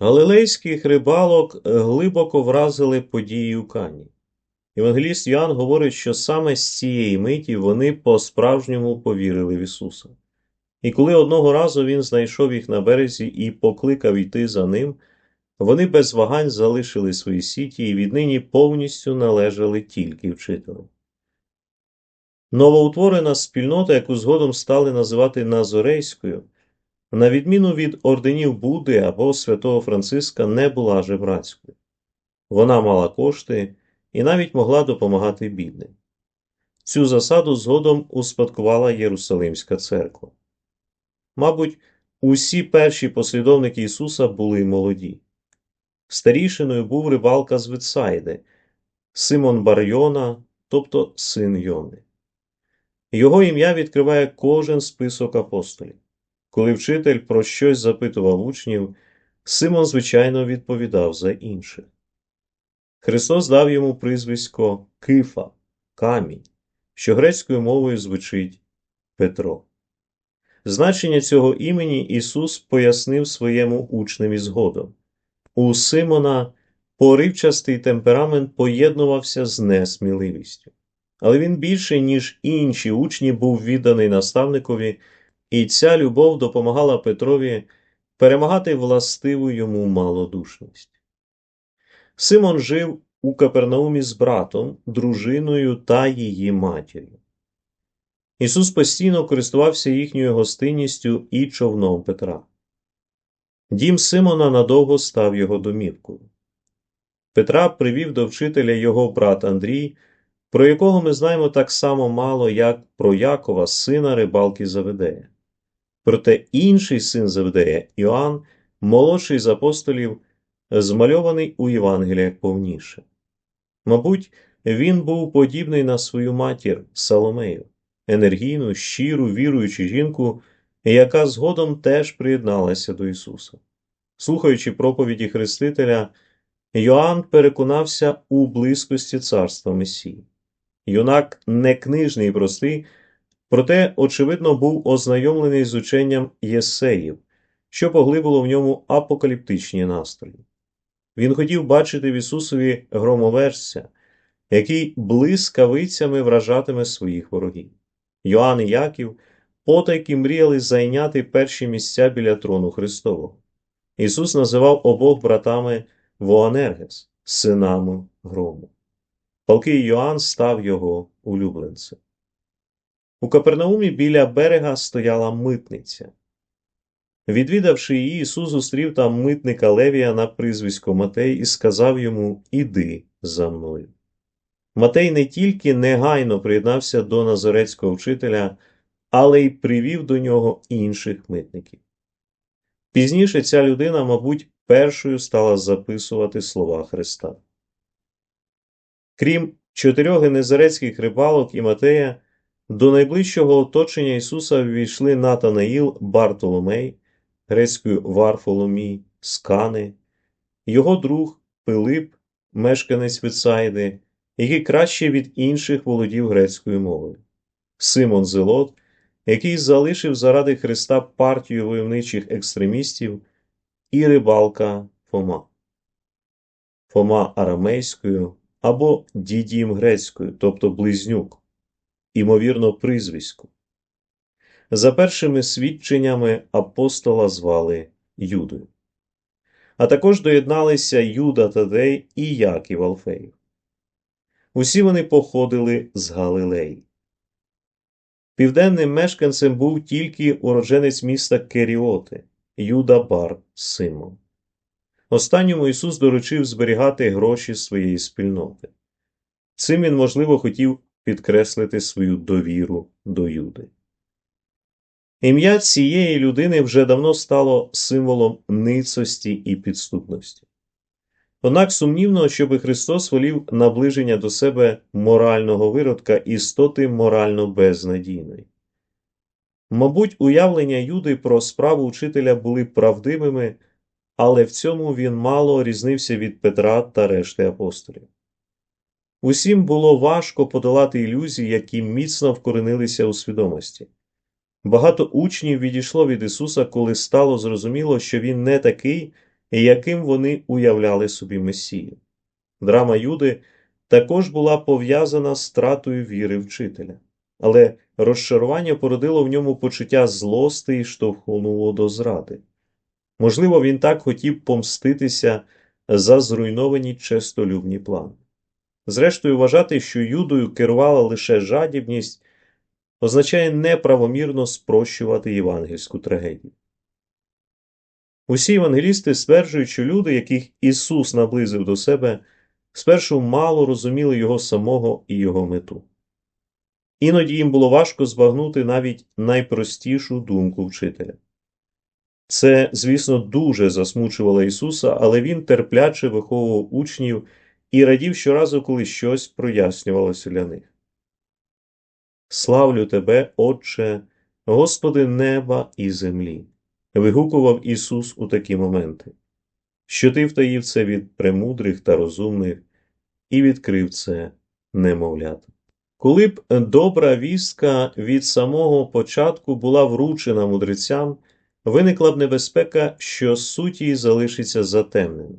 Галилейських рибалок глибоко вразили події у Кані. Євангеліст Йоанн говорить, що саме з цієї миті вони по-справжньому повірили в Ісуса. І коли одного разу він знайшов їх на березі і покликав йти за ним, вони без вагань залишили свої сіті і віднині повністю належали тільки вчителю. Новоутворена спільнота, яку згодом стали називати Назорейською, на відміну від орденів Будди або святого Франциска, не була жебрацькою. Вона мала кошти і навіть могла допомагати бідним. Цю засаду згодом успадкувала Єрусалимська церква. Мабуть, усі перші послідовники Ісуса були молоді. Старішиною був рибалка з Витсайди, Симон Барйона, тобто син Йони. Його ім'я відкриває кожен список апостолів. Коли вчитель про щось запитував учнів, Симон, звичайно, відповідав за інших. Христос дав йому прізвисько Кифа, камінь, що грецькою мовою звучить Петро. Значення цього імені Ісус пояснив своєму учневі згодом. У Симона поривчастий темперамент поєднувався з несміливістю. Але він більше, ніж інші учні, був відданий наставникові, і ця любов допомагала Петрові перемагати властиву йому малодушність. Симон жив у Капернаумі з братом, дружиною та її матір'ю. Ісус постійно користувався їхньою гостинністю і човном Петра. Дім Симона надовго став його домівкою. Петра привів до вчителя його брат Андрій, про якого ми знаємо так само мало, як про Якова, сина рибалки Заведея. Проте інший син Заведея, Іоанн, молодший з апостолів, змальований у Євангеліях повніше. Мабуть, він був подібний на свою матір Соломею, енергійну, щиру, віруючу жінку, яка згодом теж приєдналася до Ісуса. Слухаючи проповіді Хрестителя, Йоанн переконався у близькості царства Месії. Юнак не книжний і простий, проте, очевидно, був ознайомлений з ученням Єсеїв, що поглибило в ньому апокаліптичні настрої. Він хотів бачити в Ісусові громовержця, який блискавицями вражатиме своїх ворогів. Йоанн і Яків потайки мріяли зайняти перші місця біля трону Христового. Ісус називав обох братами Воанергес, синами грому. Палкий Йоанн став його улюбленцем. У Капернаумі біля берега стояла митниця. Відвідавши її, Ісус зустрів там митника Левія на прізвисько Матей і сказав йому Іди за мною. Матей не тільки негайно приєднався до назорецького вчителя, але й привів до нього інших митників. Пізніше ця людина, мабуть, першою стала записувати слова Христа. Крім чотирьох генезарецьких рибалок і Матея, до найближчого оточення Ісуса ввійшли Натанаїл Бартоломей, грецькою Варфоломій, Скани, його друг Пилип, мешканець Вицайди, який краще від інших володів грецькою мовою, Симон Зелот, який залишив заради Христа партію войовничих екстремістів, і рибалка Фома. Фома арамейською або дідім грецькою, тобто близнюк, імовірно, прізвисько. За першими свідченнями апостола звали Юдою. А також доєдналися Юда Тадей і Яків Алфеїв. Усі вони походили з Галилеї. Південним мешканцем був тільки уродженець міста Керіоти, Юда Бар Симон. Останньому Ісус доручив зберігати гроші своєї спільноти. Цим він, можливо, хотів підкреслити свою довіру до Юди. Ім'я цієї людини вже давно стало символом ницості і підступності. Однак сумнівно, щоб Христос волів наближення до себе морального виродка істоти морально безнадійної. Мабуть, уявлення Юди про справу учителя були правдивими, але в цьому він мало різнився від Петра та решти апостолів. Усім було важко подолати ілюзії, які міцно вкоренилися у свідомості. Багато учнів відійшло від Ісуса, коли стало зрозуміло, що Він не такий, яким вони уявляли собі Месію. Драма Юди також була пов'язана з стратою віри вчителя, але розчарування породило в ньому почуття злости і штовхнуло до зради. Можливо, він так хотів помститися за зруйновані честолюбні плани. Зрештою, вважати, що Юдою керувала лише жадібність, означає неправомірно спрощувати євангельську трагедію. Усі євангелісти стверджують, що люди, яких Ісус наблизив до себе, спершу мало розуміли Його самого і Його мету. Іноді їм було важко збагнути навіть найпростішу думку вчителя. Це, звісно, дуже засмучувало Ісуса, але Він терпляче виховував учнів і радів щоразу, коли щось прояснювалося для них. Славлю Тебе, Отче, Господи неба і землі, вигукував Ісус у такі моменти, що ти втаїв це від премудрих та розумних і відкрив це немовлят. Коли б добра вістка від самого початку була вручена мудрецям, виникла б небезпека, що суть її залишиться затемненою.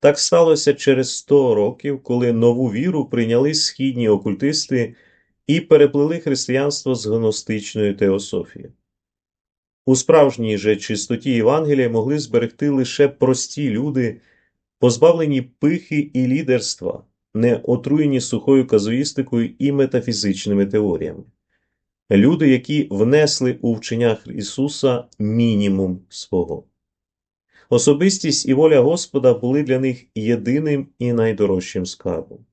Так сталося через сто років, коли нову віру прийняли східні окультисти і переплели християнство з гностичною теософією. У справжній же чистоті Євангелія могли зберегти лише прості люди, позбавлені пихи і лідерства, не отруєні сухою казуїстикою і метафізичними теоріями. Люди, які внесли у вченнях Ісуса мінімум свого. Особистість і воля Господа були для них єдиним і найдорожчим скарбом.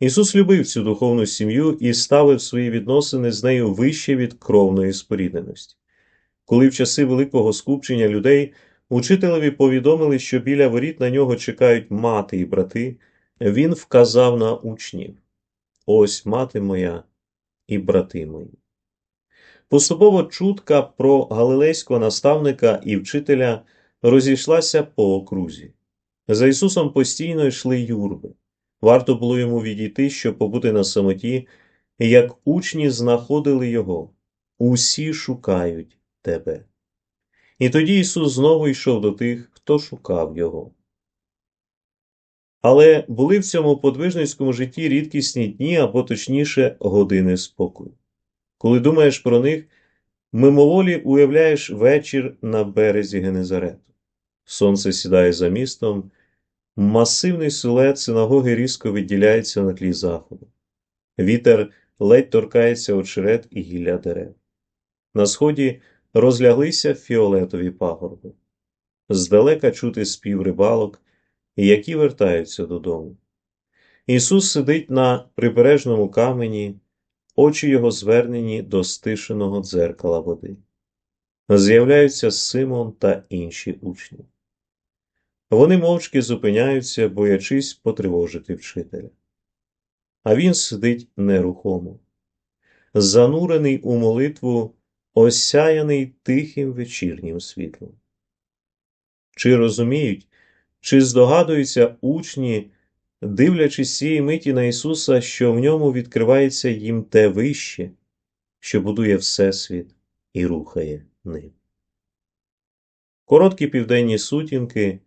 Ісус любив цю духовну сім'ю і ставив свої відносини з нею вище від кровної спорідненості. Коли в часи великого скупчення людей учителеві повідомили, що біля воріт на нього чекають мати і брати, він вказав на учнів Ось мати моя і брати мої. Поступово чутка про галилейського наставника і вчителя розійшлася по окрузі. За Ісусом постійно йшли юрби. Варто було йому відійти, щоб побути на самоті, як учні знаходили його. Усі шукають тебе. І тоді Ісус знову йшов до тих, хто шукав Його. Але були в цьому подвижницькому житті рідкісні дні або точніше години спокою. Коли думаєш про них, мимоволі уявляєш вечір на березі Генезарету. Сонце сідає за містом, масивний силует синагоги різко відділяється на тлі заходу. Вітер ледь торкається очерет і гілля дерев. На сході розляглися фіолетові пагорби. Здалека чути спів рибалок, які вертаються додому. Ісус сидить на прибережному камені, очі його звернені до стишеного дзеркала води. З'являються Симон та інші учні. Вони мовчки зупиняються, боячись потривожити вчителя. А він сидить нерухомо, занурений у молитву, осяяний тихим вечірнім світлом. Чи розуміють, чи здогадуються учні, дивлячись цієї миті на Ісуса, що в ньому відкривається їм те вище, що будує Всесвіт і рухає ним. Короткі південні сутінки,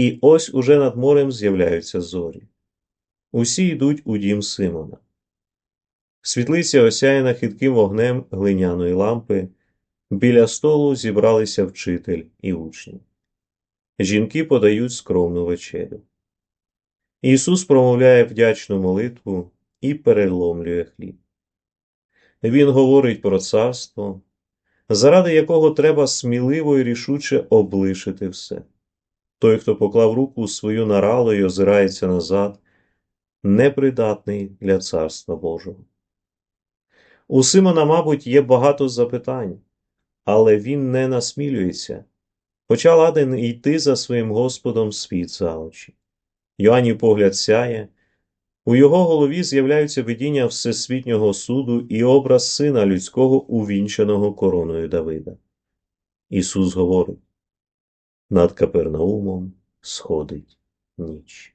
і ось уже над морем з'являються зорі. Усі йдуть у дім Симона. Світлиця осяяна хитким вогнем глиняної лампи, біля столу зібралися вчитель і учні. Жінки подають скромну вечерю. Ісус промовляє вдячну молитву і переломлює хліб. Він говорить про царство, заради якого треба сміливо і рішуче облишити все. Той, хто поклав руку свою на рало і озирається назад, непридатний для царства Божого. У Симона, мабуть, є багато запитань, але він не насмілюється, хоча ладен йти за своїм Господом світ за очі. Йоаннів погляд сяє, у його голові з'являються видіння Всесвітнього суду і образ сина людського, увінчаного короною Давида. Ісус говорить над Капернаумом сходить ніч.